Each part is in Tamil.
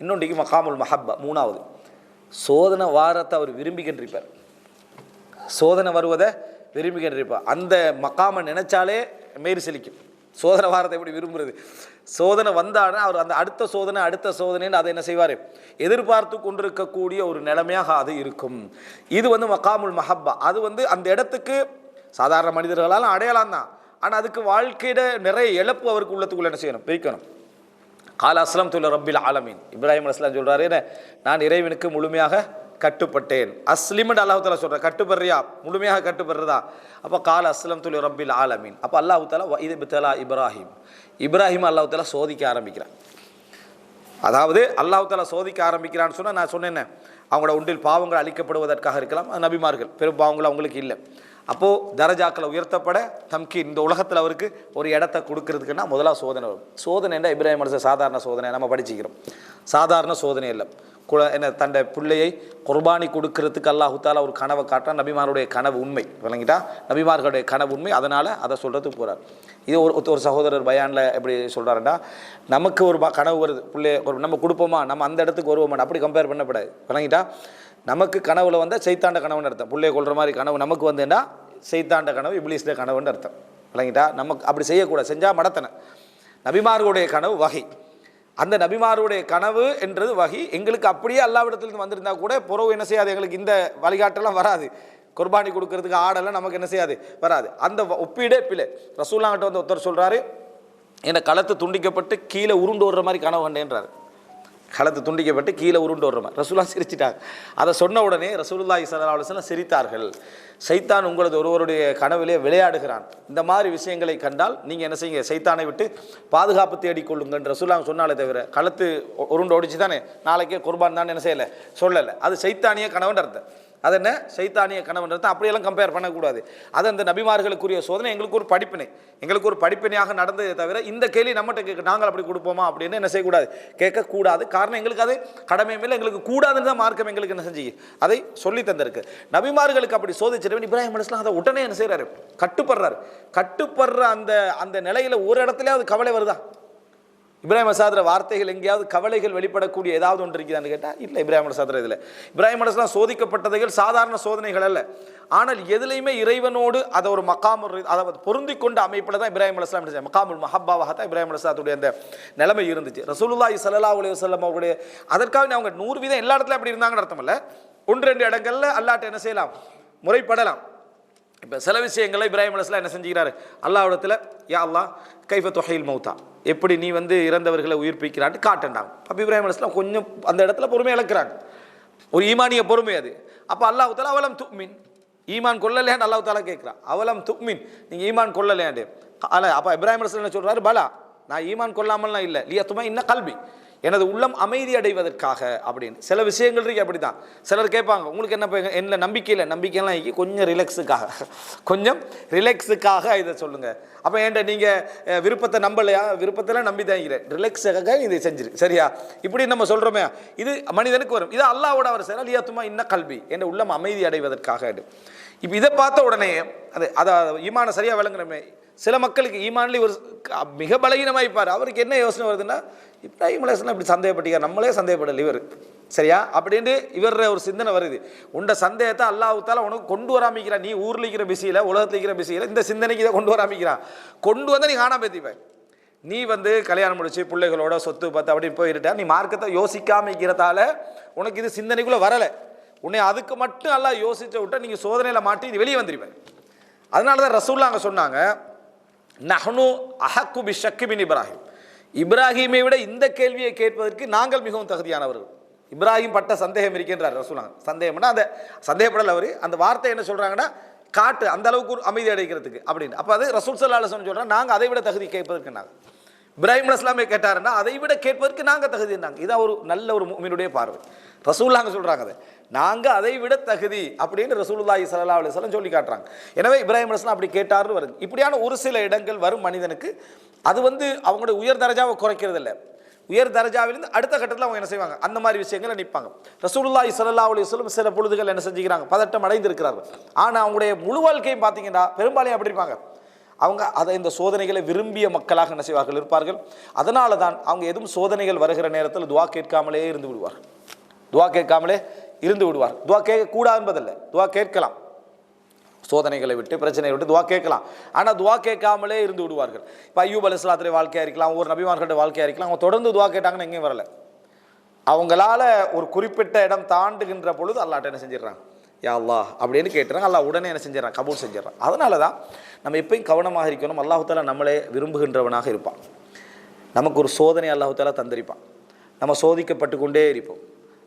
இன்னொன்றைக்கு மகாமுல் மஹப்பா மூணாவது. சோதனை வாரத்தை அவர் விரும்பிக்கின்றிருப்பார் சோதனை வருவதை விரும்பிக்கின்றிருப்பார் அந்த மக்காமை நினைச்சாலே மேரி செலிக்கும் சோதனை வாரத்தை எப்படி விரும்புறது? சோதனை வந்தாலும் அவர் அந்த அடுத்த சோதனை அடுத்த சோதனைன்னு அதை என்ன செய்வார்? எதிர்பார்த்து கொண்டிருக்கக்கூடிய ஒரு நிலைமையாக அது இருக்கும். இது வந்து மக்காமுல் மஹப்பா. அது வந்து அந்த இடத்துக்கு சாதாரண மனிதர்களாலும் அடையாளம் தான் ஆனால் அதுக்கு வாழ்க்கையிட நிறைய இழப்பு அவருக்கு உள்ளத்துக்குள்ள என்ன செய்யணும்? பிரிக்கணும். கால அஸ்லம் துல்ல ரப்பில் ஆலமீன் இப்ராஹிம் அஸ்லாம் சொல்கிறாரு என்ன? நான் இறைவனுக்கு முழுமையாக கட்டுப்பட்டேன். அஸ்லிமன் அல்லாஹ் சொல்கிறேன் கட்டுப்படுறியா? முழுமையாக கட்டுப்படுறதா? அப்போ கால அஸ்லம் துல்ல ரப்பில் ஆலமீன் அப்போ அல்லாஹ் இது பித்தலா இப்ராஹிம். இப்ராஹிம் அல்லாஹ் சோதிக்க ஆரம்பிக்கிறான். அதாவது அல்லாஹ் சோதிக்க ஆரம்பிக்கிறான்னு சொன்னால் நான் சொன்னேன்னே அவங்களோட ஒன்றில் பாவங்கள் அழிக்கப்படுவதற்காக இருக்கலாம். அது நபிமார்கள். பெரும் பாவங்கள் அவங்களுக்கு இல்லை. அப்போது தரஜாக்களை உயர்த்தப்பட தம்கி இந்த உலகத்தில் அவருக்கு ஒரு இடத்த கொடுக்கறதுக்குன்னா முதலாக சோதனை வரும். சோதனை என்ன? இப்ராஹிம் அலிசா சாதாரண சோதனை நம்ம படிச்சுக்கிறோம். சாதாரண சோதனை இல்லை. குல என்ன தன்னை பிள்ளையை குர்பானி கொடுக்கறதுக்கு அல்லாஹு ஒரு கனவை காட்டுறான் நபிமாருடைய கனவு உண்மை. விளங்கிட்டா? நபிமார்களுடைய கனவு உண்மை. அதனால் அதை சொல்கிறதுக்கு போகிறார் இது ஒரு ஒரு சகோதரர் பயானில் எப்படி சொல்கிறாருன்னா நமக்கு ஒரு ப- கனவு வருது. பிள்ளை ஒரு நம்ம கொடுப்போமா? நம்ம அந்த இடத்துக்கு வருவோமா அப்படி கம்பேர் பண்ணப்படாது. விளங்கிட்டா? நமக்கு கனவுல வந்தால் செய்தாண்ட கனவுன்னு அர்த்தம். பிள்ளைய கொள்கிற மாதிரி கனவு நமக்கு வந்தேன்னா செய்தாண்ட கனவு இப்ளீஸ்ட கனவுன்னு அர்த்தம். விளங்கிட்டா நமக்கு அப்படி செய்யக்கூடாது. செஞ்சால் மடத்தனை. நபிமார்களுடைய கனவு வகை. அந்த நபிமாருடைய கனவு என்றது வகி. எங்களுக்கு அப்படியே அல்லாவிடத்துலேருந்து வந்திருந்தா கூட புறவு என்ன செய்யாது? எங்களுக்கு இந்த வழிகாட்டெல்லாம் வராது. குர்பானி கொடுக்கறதுக்கு ஆடெல்லாம் நமக்கு என்ன செய்யாது? வராது. அந்த வ- ஒப்பீடே பிள்ளை ரசூல்லாங்கிட்ட வந்து ஒருத்தர் சொல்கிறாரு என்னை களத்து துண்டிக்கப்பட்டு கீழே உருண்டு வர்ற மாதிரி கனவு கண்டேன்றாரு. கழுத்து துண்டிக்கப்பட்டு கீழே உருண்டு வர்ற மாதிரி ரசூலா சிரிச்சிட்டாங்க. அதை சொன்ன உடனே ரசூலுல்லா ஸல்லல்லாஹு அலைஹி சிரித்தார்கள். சைத்தான் உங்களது ஒருவருடைய கனவிலே விளையாடுகிறான். இந்த மாதிரி விஷயங்களை கண்டால் நீங்கள் என்ன செய்யுங்க? சைத்தானை விட்டு பாதுகாப்பு தேடிக்கொள்ளுங்கன்னு ரசூலா சொன்னாலே தவிர களத்து உருண்டு ஓடிச்சு தானே நாளைக்கே குர்பான் தான் என்ன செய்யலை? சொல்லலை. அது சைத்தானிய கனவுன்ற அர்த்தம். அது என்ன சைத்தானிய கனவுன்றது அப்படியெல்லாம் கம்பேர் பண்ணக்கூடாது. அது அந்த நபிமார்களுக்குரிய சோதனை எங்களுக்கு ஒரு படிப்பினை. எங்களுக்கு ஒரு படிப்பினையாக நடந்ததே தவிர இந்த கேள்வி நம்மகிட்ட கேட்க நாங்கள் அப்படி கொடுப்போமா அப்படின்னு என்ன செய்யக்கூடாது? கேட்கக்கூடாது. காரணம் எங்களுக்கு அது கடமை மேலே எங்களுக்கு கூடாதுன்னு தான் மார்க்கம் எங்களுக்கு என்ன செஞ்சு அதை சொல்லி தந்திருக்கு. நபிமார்களுக்கு அப்படி சோதிச்சிருவன் இப்ராஹிம் அலிஸ்லாம் அதை உடனே என்ன செய்கிறாரு கட்டுப்படுறாரு. கட்டுப்படுற அந்த அந்த நிலையில் ஒரு இடத்துலையாவது கவலை வருதா? இப்ராஹிம் அசாதுர வார்த்தைகள் எங்கேயாவது கவலைகள் வெளிப்படக்கூடிய ஏதாவது ஒன்று இருக்குதான்னு கேட்டால் இல்லை இப்ராஹிம் அசாதுர இதில். இப்ராஹிம் அலஸ்லாம் சோதிக்கப்பட்டதைகள் சாதாரண சோதனைகள் அல்ல. ஆனால் எதுலையுமே இறைவனோடு அதை ஒரு மக்காம் அதை பொருந்தி கொண்ட அமைப்பில் தான் இப்ராஹிம் அலுவலாம் செஞ்சாங்க மக்காமுல் மஹப்பாவாக தான் இப்ராஹிம் அலுவலாத்துடைய அந்த நிலைமை இருந்துச்சு. ரசூலுல்லாஹி சல்லா அலைஹி வஸல்லம் அவருடைய அதற்காக அவங்க நூறு வீதம் எல்லா இடத்துலையும் அப்படி இருந்தாங்கன்னு அர்த்தம் இல்லை. ஒன்று ரெண்டு இடங்களில் அல்லாட்ட என்ன செய்யலாம்? முறைப்படலாம். இப்போ சில விஷயங்களை இப்ராஹிம் அலுவலாம் என்ன செஞ்சுக்கிறாரு? அல்லாவிடத்தில் யா அல்லா கைஃப தொகையில் மௌத்தா. எப்படி நீ வந்து இறந்தவர்களை உயிர்ப்பிக்கிறான்னு காட்டண்டாங்க. அப்போ இப்ராஹிம் அலிஸ்லாம் கொஞ்சம் அந்த இடத்துல பொறுமை இழக்கிறாங்க. ஒரு ஈமானிய பொறுமை அது. அப்போ அல்லாஹ் தாலா அவலம் துக்மின் ஈமான் கொள்ளலையான்னு அல்லாஹ் தாலா கேட்குறான் அவலம் துக்மின் நீங்கள் ஈமான் கொள்ளலையாண்டு. அல்ல அப்போ இப்ராஹிம் அலிஸ்லாம் என்ன சொல்கிறாரு பலா. நான் ஈமான் கொள்ளாமல்லாம் இல்லை. லியா துமா இன்னும் கல்வி எனது உள்ளம் அமைதி அடைவதற்காக அப்படின்னு. சில விஷயங்கள் இருக்கு அப்படி தான் சிலர் கேட்பாங்க உங்களுக்கு என்ன என்ன நம்பிக்கை இல்லை? இருக்கி. கொஞ்சம் ரிலாக்ஸுக்காக கொஞ்சம் ரிலாக்ஸுக்காக இதை சொல்லுங்கள் அப்போ ஏன்ட்ட நீங்கள் விருப்பத்தை நம்பலையா? விருப்பத்தில் நம்பி தான் இருக்கிறேன். ரிலாக்ஸுக்காக இதை செஞ்சிரு. சரியா? இப்படி நம்ம சொல்கிறோமே இது மனிதனுக்கு வரும். இது அல்லாவோட அவர் செய்யலாம் லியாத்துமா இன்ன கல்வி என்ற உள்ளம் அமைதி அடைவதற்காக இப்போ இதை பார்த்த உடனே அது அதை ஈமான சரியாக விளங்குறமே. சில மக்களுக்கு ஈமான்லி ஒரு க- மிக பலகீனமாகிப்பார் அவருக்கு என்ன யோசனை வருதுன்னா இப்ராஹிம் அலைஹிஸ்ஸலாம் இப்படி சந்தேகப்பட்டீங்க நம்மளே சந்தேகப்படல இவர். சரியா? அப்படின்ட்டு இவர் ஒரு சிந்தனை வருது. உண்ட சந்தேகத்தை அல்லாஹ்வுத்தால உனக்கு கொண்டு வராமிக்கிறான் நீ ஊரில் இருக்கிற பிஸியில் உலகத்தில் இருக்கிற பிஸியில் இந்த சிந்தனைக்கு இதை கொண்டு வராமிக்கிறான். கொண்டு வந்து நீ காணாம பேத்திப்பேன் நீ வந்து கல்யாணம் முடிச்சு பிள்ளைகளோட சொத்து பார்த்து அப்படின்னு போயிருட்டா நீ மார்க்கத்தை யோசிக்காம இருக்கிறதால உனக்கு இது சிந்தனைக்குள்ளே வரலை. உன்னை அதுக்கு மட்டும் அல்லாஹ் யோசிச்ச விட்டா நீங்கள் சோதனையில் மாட்டி இது வெளியே வந்துடுவேன் அதனால தான் ரசூல்லா அங்கே சொன்னாங்க நஹ்னு அஹக்கு பி ஷக்கிபின் இப்ராஹிம். இப்ராஹிமை விட இந்த கேள்வியை கேட்பதற்கு நாங்கள் மிகவும் தகுதியானவர்கள். இப்ராஹிம் பட்ட சந்தேகம் இருக்கின்றார் ரசூலாங்க சந்தேகம்னா அந்த சந்தேகப்படல அவர். அந்த வார்த்தை என்ன சொல்கிறாங்கன்னா காட்டு அந்த அளவுக்கு ஒரு அமைதி அடைக்கிறதுக்கு அப்படின்னு. அப்போ அது ரசூல் சல்லா அலுவலம் சொல்கிறாங்க நாங்கள் அதை விட தகுதி கேட்பதற்கு நாங்கள். இப்ராஹிம் அஸ்லாமே கேட்டாருன்னா அதை விட கேட்பதற்கு நாங்கள் தகுதினாங்க இதான் ஒரு நல்ல ஒரு மீனுடைய பார்வை. ரசூல்லாங்க சொல்கிறாங்க அதை. நாங்கள் அதை விட தகுதி அப்படின்னு ரசூலுல்லாஹி ஸல்லல்லாஹு அலைஹி சொல்லி காட்டுறாங்க. எனவே இப்ராஹிம் அஸ்லாம் அப்படி கேட்டார்னு வருது. இப்படியான ஒரு சில இடங்கள் வரும் மனிதனுக்கு. அது வந்து அவங்களுடைய உயர் தரஜாவை குறைக்கிறது இல்லை உயர் தரஜாவிலிருந்து அடுத்த கட்டத்தில் அவங்க என்ன செய்வாங்க? அந்த மாதிரி விஷயங்களை நிற்பாங்க ரசூலுல்லாஹி ஸல்லல்லாஹு அலைஹி சில பொழுதுகள் என்ன செஞ்சுக்கிறாங்க? பதட்டம் அடைந்திருக்கிறார்கள். ஆனால் அவங்களுடைய முழு வாழ்க்கையும் பார்த்தீங்கன்னா பெரும்பாலும் அப்படி இருப்பாங்க? அவங்க அதை இந்த சோதனைகளை விரும்பிய மக்களாக என்ன செய்வார்கள் இருப்பார்கள். அதனால தான் அவங்க எதுவும் சோதனைகள் வருகிற நேரத்தில் துவா கேட்காமலே இருந்து விடுவார்கள். துவா கேட்காமலே இருந்து விடுவார். துவா கேட்கக்கூடாது என்பதல்ல. துவா கேட்கலாம். சோதனைகளை விட்டு பிரச்சனையை விட்டு துவா கேட்கலாம். ஆனால் துவா கேட்காமலே இருந்து விடுவார்கள். இப்போ ஐயூப் அலிஸ்லாத்துடைய வாழ்க்கையாக இருக்கலாம் ஒவ்வொரு நபிமார்களுடைய வாழ்க்கையாக இருக்கலாம் அவங்க தொடர்ந்து துவா கேட்டாங்கன்னு எங்கேயும் வரல. அவங்களால ஒரு குறிப்பிட்ட இடம் தாண்டுகின்ற பொழுது அல்லாட்ட என்ன செஞ்சிடுறாங்க? யா அப்படின்னு கேட்டுறாங்க. அல்லா உடனே என்ன செஞ்சிடறான்? கபூல் செஞ்சிடறான். அதனால தான் நம்ம எப்பயும் கவனமாக இருக்கணும். அல்லாஹு நம்மளே விரும்புகின்றவனாக இருப்பான். நமக்கு ஒரு சோதனை அல்லாஹு தந்திருப்பான். நம்ம சோதிக்கப்பட்டு கொண்டே இருப்போம்.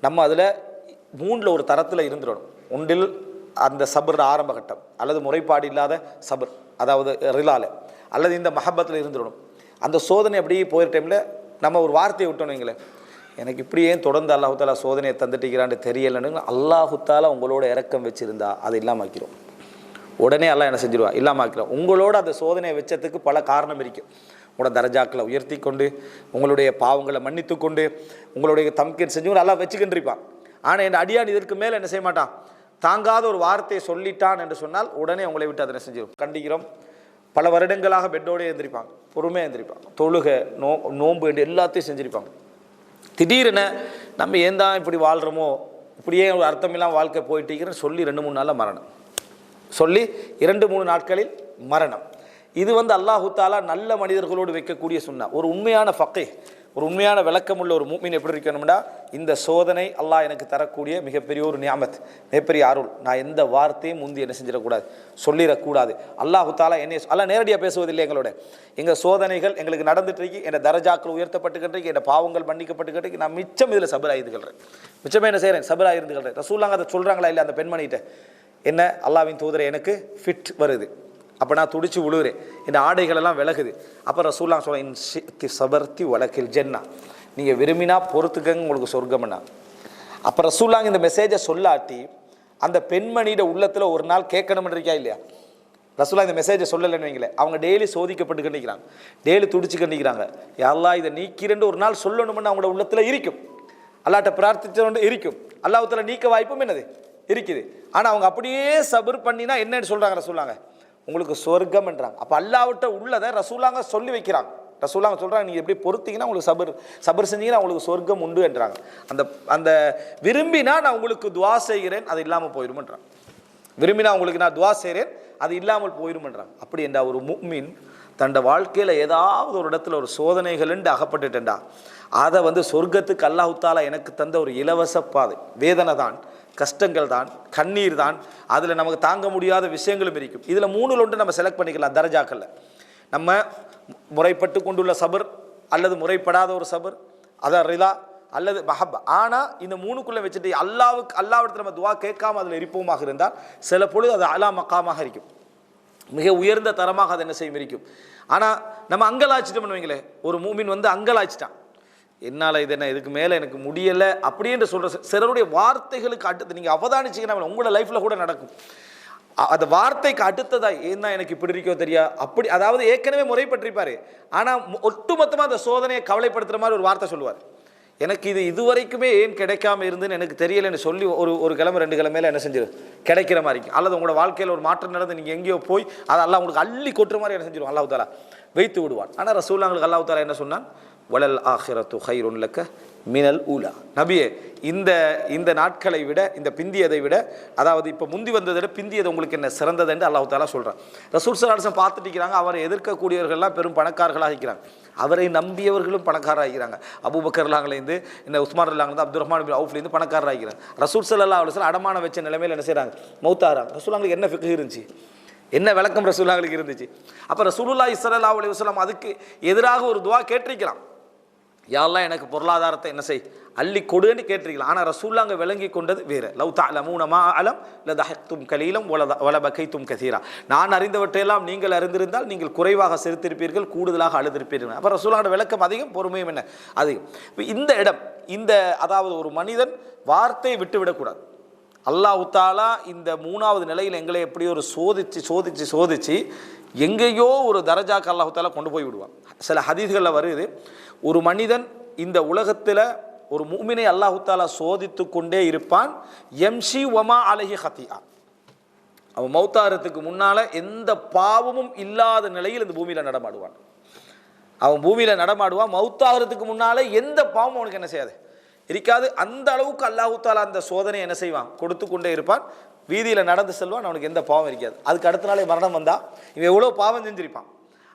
நம்ம அதில் மூணில் ஒரு தரத்தில் இருந்துடணும். ஒன்றில் அந்த சபர் ஆரம்ப கட்டம் அல்லது முறைப்பாடு இல்லாத சபர் அதாவது ரிலால அல்லது இந்த மஹப்பத்தில் இருந்துடணும். அந்த சோதனை அப்படியே போகிற டைமில் நம்ம ஒரு வார்த்தையை விட்டோம் வைங்களேன். எனக்கு இப்படி ஏன் தொடர்ந்து அல்லாஹுத்தாலா சோதனையை தந்துட்டுக்கிறான்னு தெரியலன்னு அல்லாஹுத்தாலா உங்களோட இறக்கம் வச்சுருந்தா அதை இல்லாமாக்கிறோம் உடனே எல்லாம் என்ன செஞ்சிருவா? இல்லாமாக்கிறோம் உங்களோட அந்த சோதனையை வச்சதுக்கு பல காரணம் இருக்கும். உங்களோட தரஜாக்களை உயர்த்தி கொண்டு உங்களுடைய பாவங்களை மன்னித்து கொண்டு உங்களுடைய தம்கின் செஞ்சு நல்லா வச்சுக்கின்றிருப்பான். ஆனால் என் அடியான் இதற்கு மேலே என்ன செய்ய மாட்டான்? தாங்காத ஒரு வார்த்தையை சொல்லிட்டான் என்று சொன்னால் உடனே உங்களை விட்டு அதை செஞ்சிடும் கண்டிக்கிறோம். பல வருடங்களாக பெட்டோடே எழுந்திருப்பாங்க பொறுமையாக எழுந்திருப்பாங்க தொழுகை நோ நோன்பு என்று எல்லாத்தையும் செஞ்சிருப்பாங்க திடீரென நம்ம ஏன் தான் இப்படி வாழ்கிறோமோ இப்படியே ஒரு அர்த்தமில்லாம வாழ்க்கை போயிட்டீங்கன்னு சொல்லி ரெண்டு மூணு நாளில் மரணம். சொல்லி இரண்டு மூணு நாட்களில் மரணம். இது வந்து அல்லாஹு தாலா நல்ல மனிதர்களோடு வைக்கக்கூடிய சுன்னா ஒரு உண்மையான ஃபக்கை ஒரு உண்மையான விளக்கமுள்ள ஒரு மூமின் எப்படி இருக்கணும்னா இந்த சோதனை அல்லாஹ் எனக்கு தரக்கூடிய மிகப்பெரிய ஒரு நியாமத் மிகப்பெரிய அருள். நான் எந்த வார்த்தையும் முந்தி என்ன செஞ்சிடக்கூடாது சொல்லிடக்கூடாது. அல்லாஹு தாலா என்னை அல்லா நேரடியாக பேசுவதில்லை எங்களோட. எங்கள் சோதனைகள் எங்களுக்கு நடந்துட்டு இருக்கு என் தரஜாக்கள் உயர்த்தப்பட்டுக்கிட்டு என் பாவங்கள் மன்னிக்கப்பட்டுக்கிட்டு நான் மிச்சம் இதில் சபராயிருந்துகிறேன் மிச்சமே என்ன செய்கிறேன் சபராயிருந்துகிறேன் ரசூலாங்க அதை சொல்கிறாங்களா இல்லை அந்த பெண்மணிகிட்ட? என்ன? அல்லாவின் தூதரை எனக்கு ஃபிட் வருது. அப்போ நான் துடிச்சு விழுகிறேன் இந்த ஆடைகளெல்லாம் விலகுது. அப்போ ரசூல்லாம் சொல்ல இன் ஷித்தி சபர்த்தி வழக்கில் ஜென்னா. நீங்கள் விரும்பினா பொறுத்துக்கங்க உங்களுக்கு சொர்க்கம்னா அப்போ ரசூல்லாங்க இந்த மெசேஜை சொல்லாட்டி அந்த பெண்மணியோட உள்ளத்தில் ஒரு நாள் கேட்கணும்னு இருக்கா இல்லையா? ரசூலா இந்த மெசேஜை சொல்லலைன்னு வைங்களேன் அவங்க டெய்லி சோதிக்கப்பட்டு கண்டிக்கிறாங்க டெய்லி துடிச்சு கண்டிக்கிறாங்க யாரெல்லாம் இதை நீக்கிறேன்னு ஒரு நாள் சொல்லணும்னு அவங்களோட உள்ளத்தில் இருக்கும். அல்லாட்ட பிரார்த்திச்சோண்டு இருக்கும். அல்லாஹத்தில் நீக்க வாய்ப்பும் என்னது? இருக்குது. ஆனால் அவங்க அப்படியே சபர் பண்ணினா என்னன்னு சொல்கிறாங்க ரசூலாங்க உங்களுக்கு சொர்க்கம்ன்றாங்க. அப்போ அல்லாவிட்ட உள்ளதை ரசூலாங்க சொல்லி வைக்கிறாங்க. ரசூலாங்க சொல்கிறாங்க நீங்கள் எப்படி பொறுத்தீங்கன்னா உங்களுக்கு சபர் சபர் செஞ்சீங்கன்னா உங்களுக்கு சொர்க்கம் உண்டு என்றாங்க. அந்த அந்த விரும்பினா நான் உங்களுக்கு துவா செய்கிறேன் அது இல்லாமல் போயிடும்ன்றாங்க விரும்பினா உங்களுக்கு நான் துவா செய்கிறேன் அது இல்லாமல் போயிடும்ன்றாங்க அப்படி என்றா ஒரு முக்மின் தன்னோட வாழ்க்கையில் ஏதாவது ஒரு இடத்துல ஒரு சோதனைகள்ண்டு அகப்பட்டுட்டேன்டா. அதை வந்து சொர்க்கத்துக்கு அல்லாஹ் எனக்கு தந்த ஒரு இலவச பாதை வேதனை தான். கஷ்டங்கள் தான் கண்ணீர் தான் அதில் நமக்கு தாங்க முடியாத விஷயங்களும் இருக்கும். இதில் மூணுல ஒன்று நம்ம செலக்ட் பண்ணிக்கலாம் தரஜாக்களில். நம்ம முறைப்பட்டு கொண்டுள்ள சபர் அல்லது முறைப்படாத ஒரு சபர் அதான் ரிதா அல்லது மஹப் ஆனால் இந்த மூணுக்குள்ளே வச்சுட்டு அல்லாவுக்கு அல்லாவிடத்தில் நம்ம துவா கேட்காம அதில் இருப்போமாக இருந்தால் சில பொழுது அது அலா மக்காமாக இருக்கும். மிக உயர்ந்த தரமாக அது என்ன செய்யும் இருக்கும். ஆனால் நம்ம அங்கலாச்சிட்டோம்னு வைங்களேன் ஒரு மூமின் வந்து அங்கலாச்சிட்டான் என்னால் இது என்ன இதுக்கு மேலே எனக்கு முடியலை அப்படின்ற சொல்கிற சிலருடைய வார்த்தைகளுக்கு அடுத்து நீங்கள் அவதானிச்சிங்கன்னா உங்களோட லைஃப்பில் கூட நடக்கும். அந்த வார்த்தைக்கு அடுத்ததா ஏன்னா எனக்கு இப்படி இருக்கோ தெரியா? அப்படி அதாவது ஏற்கனவே முறைப்பட்டிருப்பார். ஆனால் ஒட்டுமொத்தமாக அந்த சோதனையை கவலைப்படுத்துகிற மாதிரி ஒரு வார்த்தை சொல்லுவார். எனக்கு இது இதுவரைக்குமே ஏன் கிடைக்காம இருந்துன்னு எனக்கு தெரியலைன்னு சொல்லி ஒரு ஒரு கிழமை ரெண்டு கிழமையில என்ன செஞ்சிரு? கிடைக்கிற மாதிரி இருக்கும். அல்லது உங்களோட வாழ்க்கையில் ஒரு மாற்றம் நடந்து நீங்கள் எங்கேயோ போய் அதை உங்களுக்கு அள்ளி கொட்டுற மாதிரி என்ன செஞ்சிருவோம் அல்லாஹ் தாலா வைத்து விடுவான். ஆனால் ரசூல்லாங்களுக்கு அல்லாஹ் தாலா என்ன சொன்னான்? வளல் ஆஹிரத்து ஹைருன் லக்க மினல் ஊலா. நபியே இந்த இந்த நாட்களை விட இந்த பிந்தியதை விட அதாவது இப்போ முந்தி வந்ததை விட பிந்தியது உங்களுக்கு என்ன சிறந்தது என்று அல்லாஹு தாலா சொல்கிறான் ரசூல் சலாசன் பார்த்துட்டு இருக்கிறாங்க அவரை எதிர்க்கக்கூடியவர்கள்லாம் பெரும் பணக்காரர்களாக இருக்கிறாங்க. அவரை நம்பியவர்களும் பணக்காரராகிறாங்க அபுபக்கர்லாங்கலேருந்து இந்த உஸ்மான் இல்லாங்க அப்துல் ரஹ்மான் பின் அவுஃப்லேருந்து பணக்காரராகிறாங்க ரசூல் சல்லா அலுவலம் அடமான வச்ச நிலைமையில் என்ன செய்கிறாங்க மௌத்தாகிறாங்க ரசூலாங்களுக்கு என்ன ஃபிக்கு இருந்துச்சு? என்ன விளக்கம் ரசூலாங்களுக்கு இருந்துச்சு? அப்போ ரசூலுல்லா இஸ்ரல்லா அலி வஸ்லாம் அதுக்கு எதிராக ஒரு துவா கேட்டிருக்கலாம் யாரெல்லாம் எனக்கு பொருளாதாரத்தை என்ன செய் அள்ளி கொடுன்னு கேட்டிருக்கலாம் ஆனால் ரசூல்லாங்க விளங்கி கொண்டது வேறு. லவ் தலமூனமா அலம் இல்லை தஹத்தும் கலீலம் ஒல ஒல தும் கதீரா நான் அறிந்தவற்றையெல்லாம் நீங்கள் அறிந்திருந்தால் நீங்கள் குறைவாக சிரித்திருப்பீர்கள் கூடுதலாக அழுதிருப்பீர்கள். அப்போ ரசூலாங்க விளக்கம் அதிகம் பொறுமையும் என்ன? அதிகம். இந்த இடம் இந்த அதாவது ஒரு மனிதன் வார்த்தையை விட்டுவிடக்கூடாது. அல்லாஹ் தாலா இந்த மூணாவது நிலையில் எங்களை எப்படி ஒரு சோதிச்சு சோதிச்சு சோதிச்சு எங்கேயோ ஒரு தரஜாக்கு அல்லாஹ் தாலா கொண்டு போய் விடுவான். சில ஹதீஸ்களில் வருது ஒரு மனிதன் இந்த உலகத்தில் ஒரு மூமினை அல்லாஹு தாலா சோதித்து கொண்டே இருப்பான். எம்ஷி ஒமா அலஹி ஹத்தியா அவன் மௌத்தாரத்துக்கு முன்னால் எந்த பாவமும் இல்லாத நிலையில் இந்த பூமியில் நடமாடுவான். அவன் பூமியில் நடமாடுவான் மௌத்தாகிறதுக்கு முன்னால் எந்த பாவமும் அவனுக்கு என்ன செய்யாது? இருக்காது. அந்த அளவுக்கு அல்லாஹு தாலா அந்த சோதனை என்ன செய்வான்? கொடுத்து கொண்டே இருப்பான். வீதியில் நடந்து செல்வான். அவனுக்கு எந்த பாவம் இருக்காது. அதுக்கு அடுத்த நாளே மரணம் வந்தால் இவன் எவ்வளோ பாவம் செஞ்சிருப்பான்.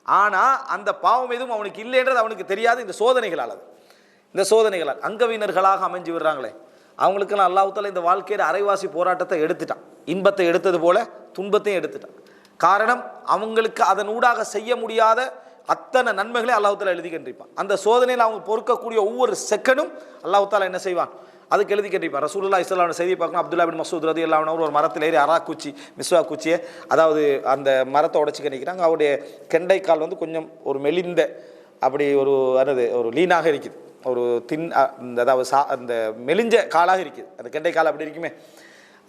ஆனால் அந்த பாவம் எதுவும் அவனுக்கு இல்லைன்றது அவனுக்கு தெரியாது. இந்த சோதனைகளால் அது. இந்த சோதனைகளால். அங்கவீனர்களாக அமைஞ்சு விடுறாங்களே. அவங்களுக்கெல்லாம் நான் தாலா இந்த வாழ்க்கையில் அரைவாசி போராட்டத்தை எடுத்துட்டான். இன்பத்தை எடுத்தது போல துன்பத்தையும் எடுத்துட்டான். காரணம் அவங்களுக்கு அதன் ஊடாக செய்ய முடியாத அத்தனை நன்மைகளை அல்லாஹால எழுதி கண்டிப்பான். அந்த சோதனையில் அவங்க பொறுக்கக்கூடிய ஒவ்வொரு செகண்டும் அல்லாஹ் என்ன செய்வான்? அதுக்கு எழுதி கண்டிருப்பான் ரசூல்லா இஸ்லாம் செய்தி பார்க்கணும். அப்துல்லா பின் மசூத் ரதி இல்லாமல் ஒரு மரத்தில் ஏறி அரா குச்சி மிஸ்வா குச்சியை அதாவது அந்த மரத்தை உடச்சி கணிக்கிறாங்க. அவருடைய கெண்டை கால் வந்து கொஞ்சம் ஒரு மெலிந்த அப்படி ஒரு என்னது ஒரு லீனாக இருக்குது. ஒரு தின் இந்த அதாவது சா அந்த மெலிஞ்ச காலாக இருக்குது. அந்த கெண்டை கால் அப்படி இருக்குமே.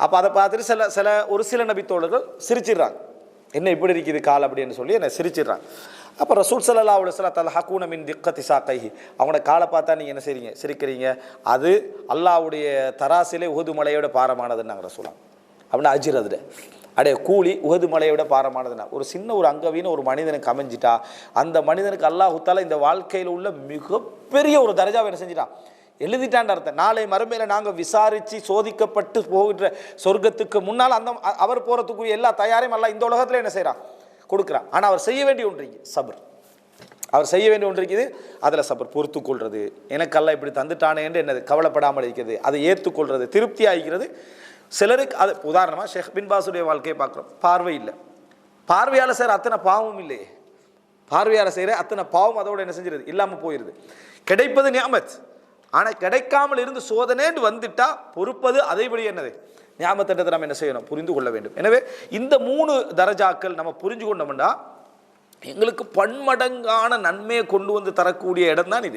அப்போ அதை பார்த்துட்டு சில சில ஒரு சில நபி தோழர்கள் சிரிச்சிடுறாங்க. என்ன இப்படி இருக்குது கால் அப்படின்னு சொல்லி என்னை சிரிச்சிடுறான். அப்போ ரசூல் சல்லா அவ்வளோ சொல்ல தல் ஹக்கூன மின் திக்கத்தி சாக்கைஹி. அவனோட காலை பார்த்தா நீங்கள் என்ன செய்றீங்க? சிரிக்கிறீங்க. அது அல்லாஹ்வுடைய தராசிலே உகுது மலையோட பாரமானதுன்னு நாங்கள் ரசூலாம் அப்படின்னு அஜிர் அதில் அடைய கூலி உகது மலையை பாரமானதுனா ஒரு சின்ன ஒரு அங்கவீன ஒரு மனிதனுக்கு அமைஞ்சிட்டா அந்த மனிதனுக்கு அல்லாஹுத்தால இந்த வாழ்க்கையில் உள்ள மிகப்பெரிய ஒரு தரஜாவை என்ன செஞ்சிட்டான். எழுதிட்டான் அர்த்தம். நாளை மறுமையில் நாங்கள் விசாரித்து சோதிக்கப்பட்டு போகின்ற சொர்க்கத்துக்கு முன்னால் அந்த அவர் போகிறதுக்குரிய எல்லா தயாரையும் எல்லாம் இந்த உலகத்தில் என்ன செய்கிறான் கொடுக்குறான். ஆனால் அவர் செய்ய வேண்டிய ஒன்று இருக்குது சபர். அவர் செய்ய வேண்டிய ஒன்று இருக்குது அதில் சபர் பொறுத்து கொள்வது எனக்கெல்லாம் இப்படி தந்துட்டானே என்று என்னது கவலைப்படாமல் இருக்கிறது. அதை ஏற்றுக்கொள்வது திருப்தி ஆகிறது சிலருக்கு அது உதாரணமாக ஷேக் பின் பாசுடைய வாழ்க்கையை பார்க்குறோம். பார்வை இல்லை. பார்வையால் செய்கிற அத்தனை பாவமும் இல்லையே. பார்வையால் செய்கிற அத்தனை பாவம் அதோட என்ன செஞ்சிருது? இல்லாமல் போயிடுது கிடைப்பது ஞாபகம் ஆனால் கிடைக்காமல் இருந்து சோதனைன்னு வந்துட்டா பொறுப்பது அதைபடி என்னது? ஞாபகத்தட்டத்தை நம்ம என்ன செய்யணும்? புரிந்து கொள்ள வேண்டும். எனவே இந்த மூணு தரஜாக்கள் நம்ம புரிஞ்சு கொண்டோம்னா எங்களுக்கு பன்மடங்கான நன்மையை கொண்டு வந்து தரக்கூடிய இடம் தான் இது.